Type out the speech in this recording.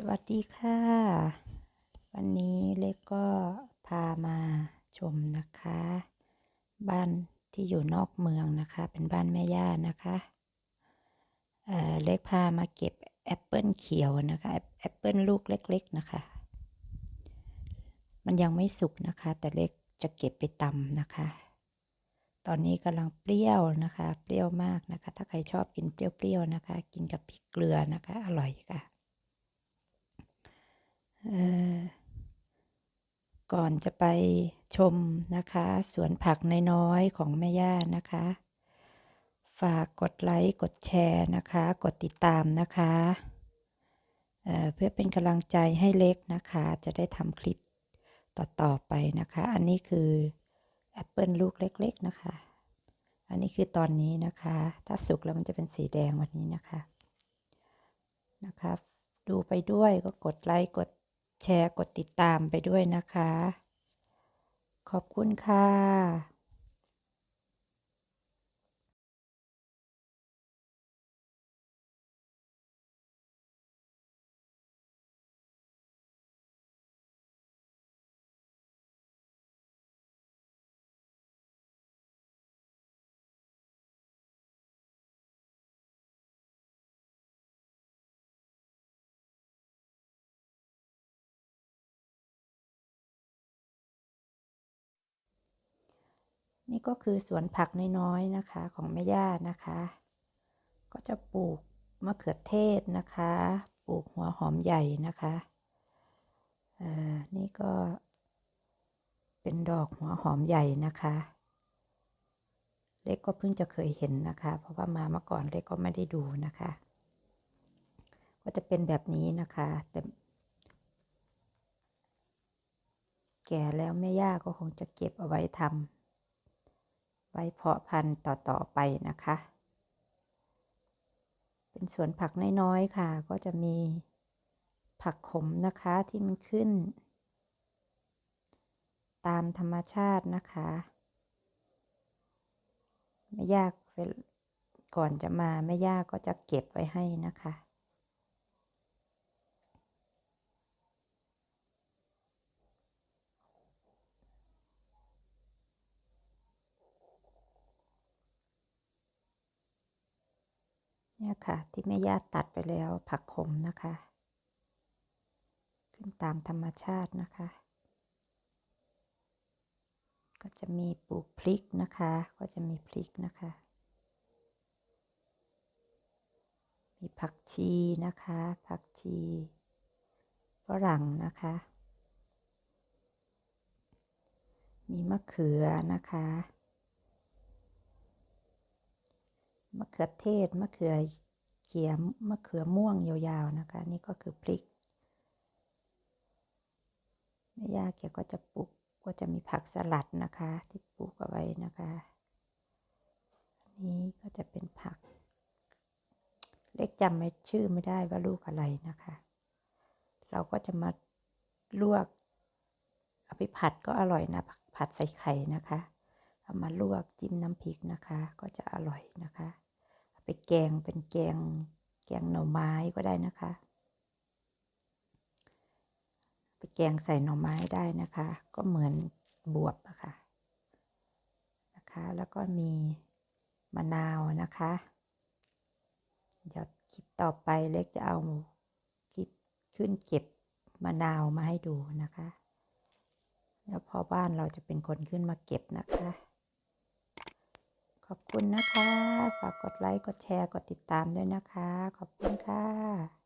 สวัสดีค่ะ วันนี้เล็กก็พามาชมนะคะ บ้านที่อยู่นอกเมืองนะคะ เป็นบ้านแม่ย่านะคะเออเล็กพามาเก็บแอปเปิลเขียวนะคะแอปแอปเปิลลูกเล็ก ๆนะคะ มันยังไม่สุกนะคะ แต่เล็กจะเก็บไปตำนะคะ ตอนนี้กำลังเปรี้ยวนะคะ เปรี้ยวมากนะคะ ถ้าใครชอบกินเปรี้ยวๆนะคะ กินกับพริกเกลือนะคะ อร่อยค่ะ เอ่อ ก่อนจะไปชมนะคะ สวนผักน้อยๆของแม่ย่านะคะ ฝากกดไลค์กดแชร์นะคะ กดติดตามนะคะเเพื่อเป็นกำลังใจให้เล็กนะคะ จะได้ทำคลิปต่อๆไปนะคะ อันนี้คือแอปเปิลลูกเล็ก ๆนะคะ อันนี้คือตอนนี้นะคะ ถ้าสุกแล้วมันจะเป็นสีแดงวันนี้นะคะ นะคะ ดูไปด้วยก็กดไลค์กด แชร์กดติดตามไปด้วยนะคะ ขอบคุณค่ะ นี่ก็คือสวนผักน้อยๆนะคะของแม่ย่านะคะ ก็จะปลูกมะเขือเทศนะคะ ปลูกหัวหอมใหญ่นะคะเอ่อนี่ก็ เป็นดอกหัวหอมใหญ่นะคะ เล็กก็เพิ่งจะเคยเห็นนะคะ เพราะว่ามาเมื่อก่อนเล็กก็ไม่ได้ดูนะคะ ก็จะเป็นแบบนี้นะคะแต่แก่แล้วแม่ย่าก็คงจะเก็บเอาไว้ทำ ไว้เพาะพันธุ์ต่อ ๆ ไปนะคะ เป็นสวนผักน้อยๆค่ะ ก็จะมีผักขมนะคะที่มันขึ้น ตามธรรมชาตินะคะแม่ย่าเวลก่อนจะมาแม่ย่าก็จะเก็บไว้ให้นะคะ เนี่ยค่ะ ที่แม่ย่าตัดไปแล้วผักขมนะคะ ขึ้นตามธรรมชาตินะคะ ก็จะมีปลูกพริกนะคะ ก็จะมีพริกนะคะ มีผักชีนะคะ ผักชีฝรั่งนะคะ มีมะเขือนะคะ มะเขือเทศ มะเขือเขียมมะเขือม่วงยาวๆนะคะ นี่ก็คือพริกแม่ย่าแกก็จะปลูกก็จะมีผักสลัดนะคะ ที่ปลูกเอาไว้นะคะอันนี้ก็จะเป็นผัก เล็กจำไม่ชื่อไม่ได้ว่าลูกอะไรนะคะ เราก็จะมาลวกเอาไปผัดก็อร่อยนะ ผัดใส่ไข่นะคะ เอามาลวกจิ้มน้ำพริกนะคะ ก็จะอร่อยนะคะ ไปแกงเป็นแกงแกงหน่อไม้ก็ได้นะคะ ไปแกงใส่หน่อไม้ได้นะคะ ก็เหมือนบวบอะค่ะนะคะ แล้วก็มีมะนาวนะคะ เดี๋ยวคลิปต่อไปเล็กจะเอาคลิปขึ้นเก็บมะนาวมาให้ดูนะคะ แล้วพอบ้านเราจะเป็นคนขึ้นมาเก็บนะคะ ขอบคุณนะคะ ฝากกดไลค์ กดแชร์ กดติดตามด้วยนะคะ ขอบคุณค่ะ